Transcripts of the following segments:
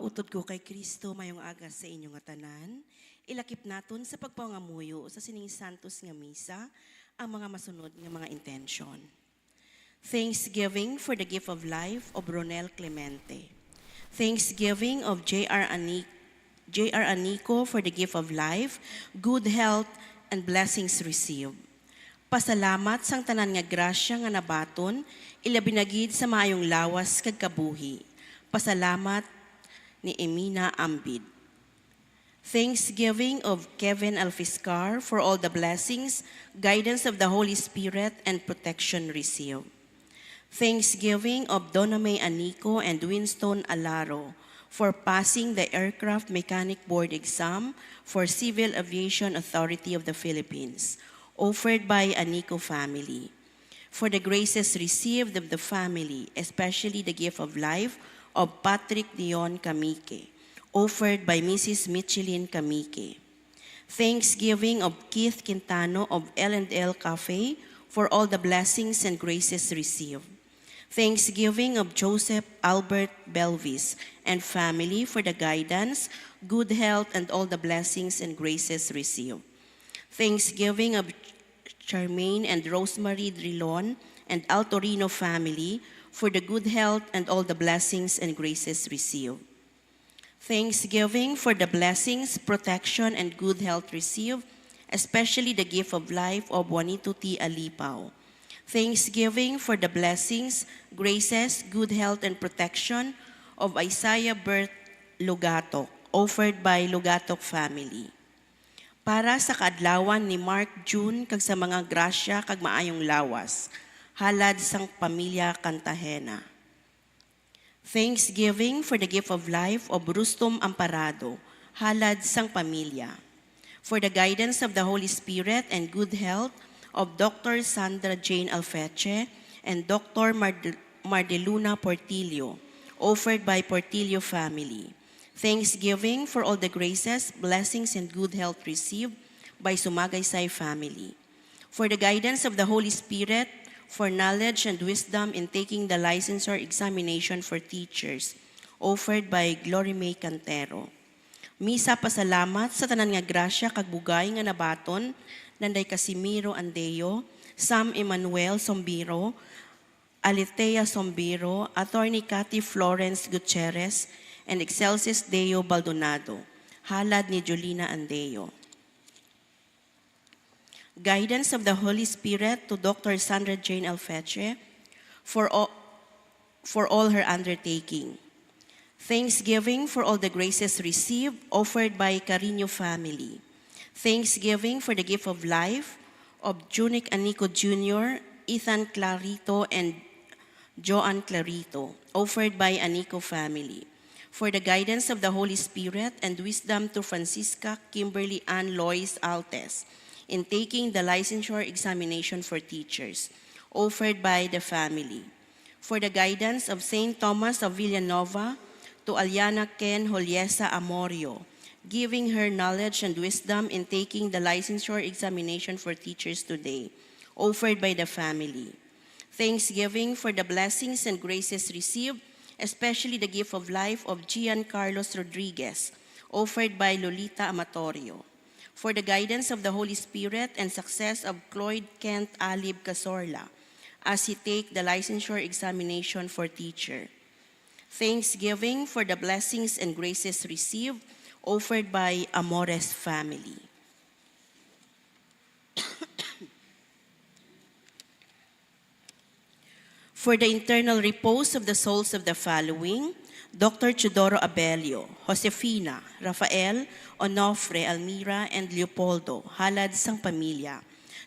Mga utod ko kay Kristo mayong aga sa inyong nga tanan. Ilakip naton sa pagpangamuyo sa sining santos nga misa ang mga masunod nga mga intention. Thanksgiving for the gift of life of Ronel Clemente. Thanksgiving of J.R. Ani- J.R. Anico for the gift of life, good health, and blessings received. Pasalamat sang tanan nga grasya nga nabaton, ilabinagid sa maayong lawas kag kabuhi. Pasalamat ni Emina Ambid. Thanksgiving of Kevin Alfiscar for all the blessings, guidance of the Holy Spirit, and protection received. Thanksgiving of Donna May Anico and Winston Alaro for passing the Aircraft Mechanic Board exam for Civil Aviation Authority of the Philippines, offered by Anico family. For the graces received of the family, especially the gift of life of Patrick Dion Kamike, offered by Mrs. Michelin Kamike. Thanksgiving of Keith Quintano of L&L Cafe for all the blessings and graces received. Thanksgiving of Joseph Albert Belvis and family for the guidance, good health, and all the blessings and graces received. Thanksgiving of Charmaine and Rosemary Drilon and Altorino family for the good health and all the blessings and graces received. Thanksgiving for the blessings, protection, and good health received, especially the gift of life of Juanito T. Alipao. Thanksgiving for the blessings, graces, good health, and protection of Isaiah Bert Lugatok, offered by Lugatok family. Para sa kaadlawan ni Mark June kag sa mga grasya kag maayong lawas, halad sang pamilya Kantahena. Thanksgiving for the gift of life of Rustom Amparado, halad sang pamilya. For the guidance of the Holy Spirit and good health of Dr. Sandra Jane Alfeche and Dr. Mard- Mardeluna Portillo, offered by Portillo family. Thanksgiving for all the graces, blessings, and good health received by Sumagaysay family. For the guidance of the Holy Spirit, for knowledge and wisdom in taking the licensure examination for teachers, offered by Glory May Cantero. Misa pasalamat sa tanan nga grasya kag bugay nga nabaton nanday Casimiro Andeo, Sam Emmanuel Sombiro, Alitea Sombiro, Attorney Cathy Florence Gutierrez, and Excelsis Deo Baldonado, halad ni Julina Andeo. Guidance of the Holy Spirit to Dr. Sandra Jane Alfeche for all, for all her undertaking. Thanksgiving for all the graces received offered by Carino family. Thanksgiving for the gift of life of Junic Anico Jr., Ethan Clarito, and Joan Clarito, offered by Anico family. For the guidance of the Holy Spirit and wisdom to Francisca Kimberly Ann Lois Altes in taking the licensure examination for teachers, offered by the family. For the guidance of St. Thomas of Villanova to Aliana Ken Holiesa Amorio, giving her knowledge and wisdom in taking the licensure examination for teachers today, offered by the family. Thanksgiving for the blessings and graces received, especially the gift of life of Gian Carlos Rodriguez, offered by Lolita Amatorio. For the guidance of the Holy Spirit and success of Cloyd Kent Alib Casorla, as he take the licensure examination for teacher. Thanksgiving for the blessings and graces received, offered by Amores family. For the internal repose of the souls of the following, Dr. Chudoro Abelio, Josefina, Rafael, Onofre, Almira, and Leopoldo, halad sang pamilya.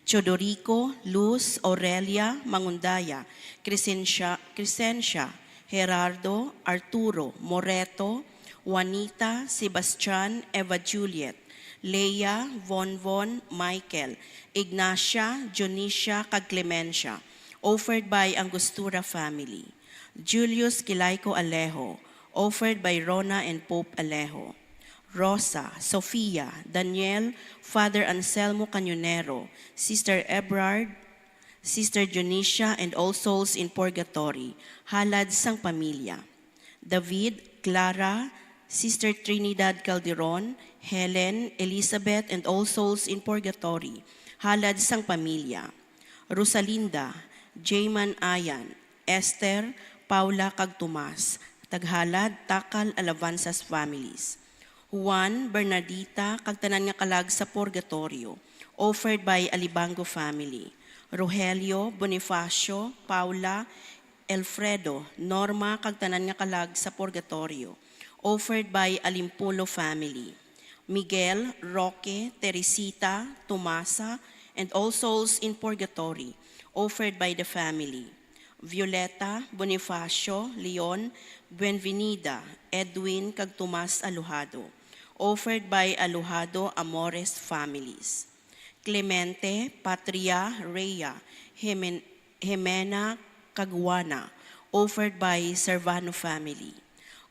Chodorico, Luz, Aurelia, Mangundaya, Crescencia, Crescencia, Gerardo, Arturo, Moreto, Juanita, Sebastian, Eva Juliet, Leia, Von Von, Michael, Ignacia, Jonicia, kag Clemencia, offered by Angostura family. Julius Kilaico Alejo, offered by Rona and Pope Alejo. Rosa, Sofia, Daniel, Father Anselmo Canonero, Sister Ebrard, Sister Jonicia, and all souls in purgatory, halad sang pamilya. David, Clara, Sister Trinidad Calderon, Helen, Elizabeth, and all souls in purgatory, halad sang pamilya. Rosalinda, Jayman Ayan, Esther, Paula kag Tomas, taghalad takal alabanzas families. Juan, Bernardita, kag tanan nga kalag sa purgatorio, offered by Alibango family. Rogelio, Bonifacio, Paula, Elfredo, Norma, kag tanan nga kalag sa purgatorio, offered by Alimpulo family. Miguel, Roque, Teresita, Tomasa, and all souls in purgatory, offered by the family. Violeta, Bonifacio, Leon, Buenvenida, Edwin, kag Tomas Alujado, offered by Alujado Amores families. Clemente, Patria, Jimen- Jimena, Caguana, offered by Servano family.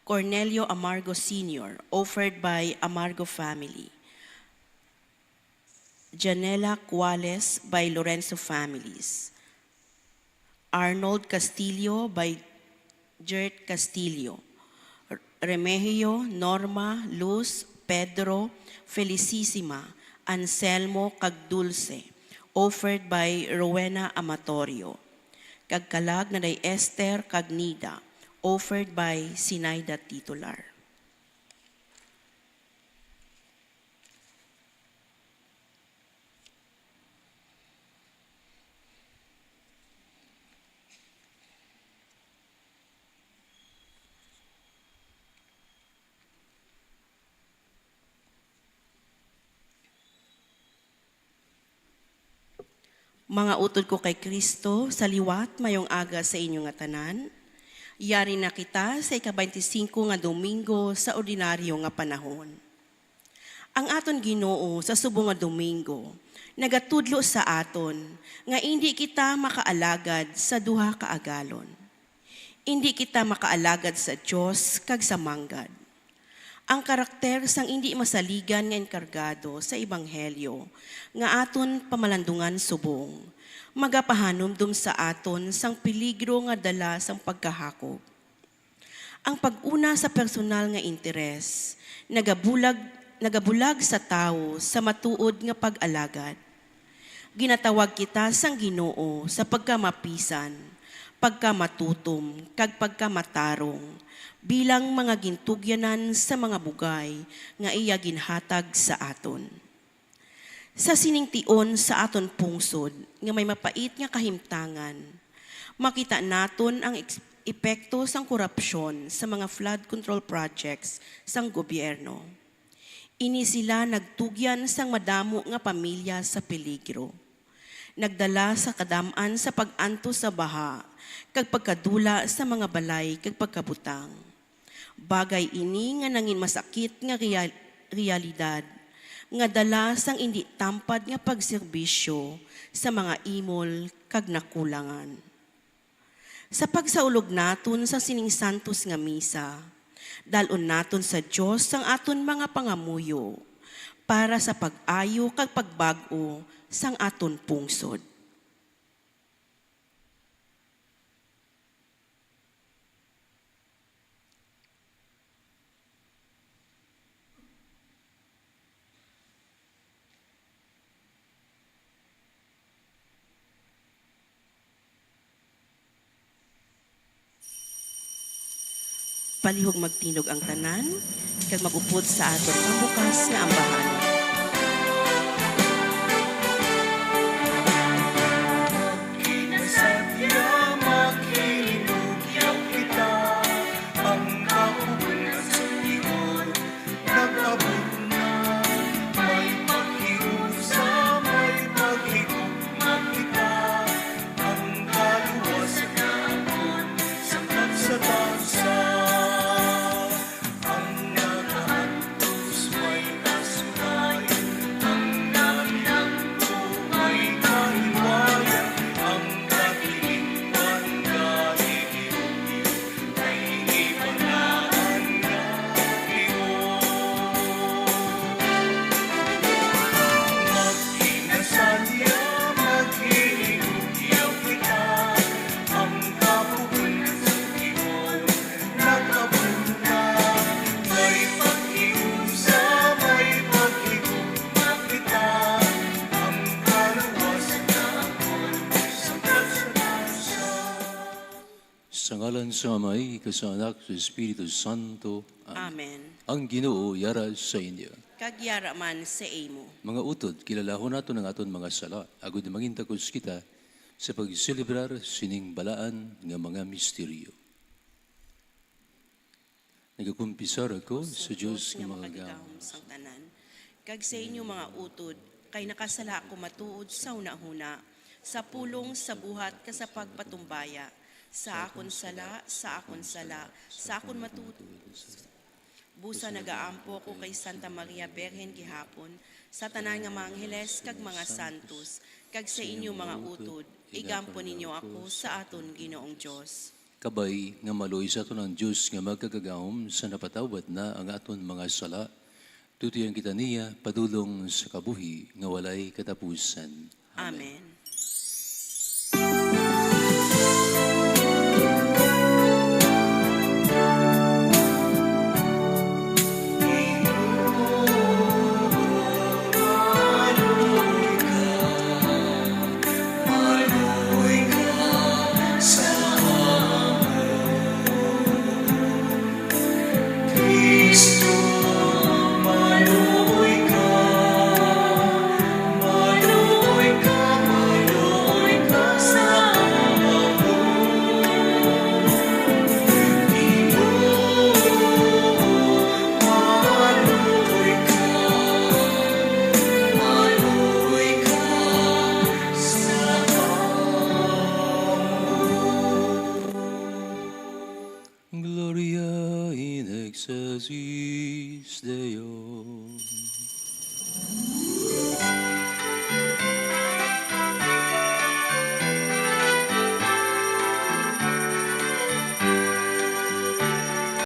Cornelio Amargo Sr., offered by Amargo family. Janela Cuales by Lorenzo families. Arnold Castillo by Gert Castillo. R- Remigio, Norma, Luz, Pedro, Felicissima, Anselmo Cagdulce, offered by Rowena Amatorio. Kagkalag na Esther Cagnida, offered by Sinaida Titular. Mga utod ko kay Kristo, sa liwat mayong aga sa inyong nga tanan. Yari na kita sa ika-25 nga Domingo sa ordinaryo nga panahon. Ang aton Ginoo sa subong nga Domingo, nagatudlo sa aton nga hindi kita makaalagad sa duha ka agalon. Hindi kita makaalagad sa Dios kag sa manggad. Ang karakter sang hindi masaligan nga enkargado sa ebanghelyo nga aton pamalandungan subong magapahanumdum sa aton sang peligro nga dala sang pagkahakop. Ang pag-una sa personal nga interes nagabulag nagabulag sa tao sa matuod nga pag-alagad. Ginatawag kita sang Ginoo sa pagkamapisan, pagkamatutom, kag pagkamatarong bilang mga gintugyanan sa mga bugay nga iya ginhatag sa aton. Sa siningtion sa aton pungsod nga may mapait nga kahimtangan, makita naton ang epekto sang korupsyon sa mga flood control projects sang gobyerno. Ini sila nagtugyan sang madamo nga pamilya sa peligro. Nagdala sa kadaman sa pag-anto sa baha, kag pagkadula sa mga balay kag pagkabutang. Bagay ini nga nangin masakit nga real- realidad nga dala sang indi tampad nga pagserbisyo sa mga imol kag nakulangan. Sa pagsaulog naton sa sining santos nga misa, dalon naton sa Dios ang aton mga pangamuyo para sa pag-ayo kag pagbago sang aton pungsod. Palihog magtinog ang tanan, kag magupod sa aton pambukas nga ambahan. Sa Amay, kasanak sa Espiritu Santo. Amen. Amen. Ang Ginoo yara sa inyo. Kagyara man sa imo. Mga utod, kilalahon nato ng aton mga sala, agud mangintakos kita sa pagselebrar sining balaan nga mga misteryo. Nagakumpisar ako sa Diyos nga mga makagagahom sang tanan. Kag sa inyo mga utod, kay nakasala ako matuod sa una-huna, sa pulong sa buhat ka sa pagpatumbaya, sa akon sala, sa akon sala, sa akon matuod. Busa nagaampo ko kay Santa Maria Berhen gihapon, sa tanan nga mga angheles kag mga santos, kag sa inyo mga utod, igampo ninyo ako sa aton Ginoong Dios. Kabay nga maloy sa aton ang Diyos nga magkagagahom sa napatawad na ang aton mga sala. Tutuyang kita niya padulong sa kabuhi nga walay katapusan. Amen. Maluoy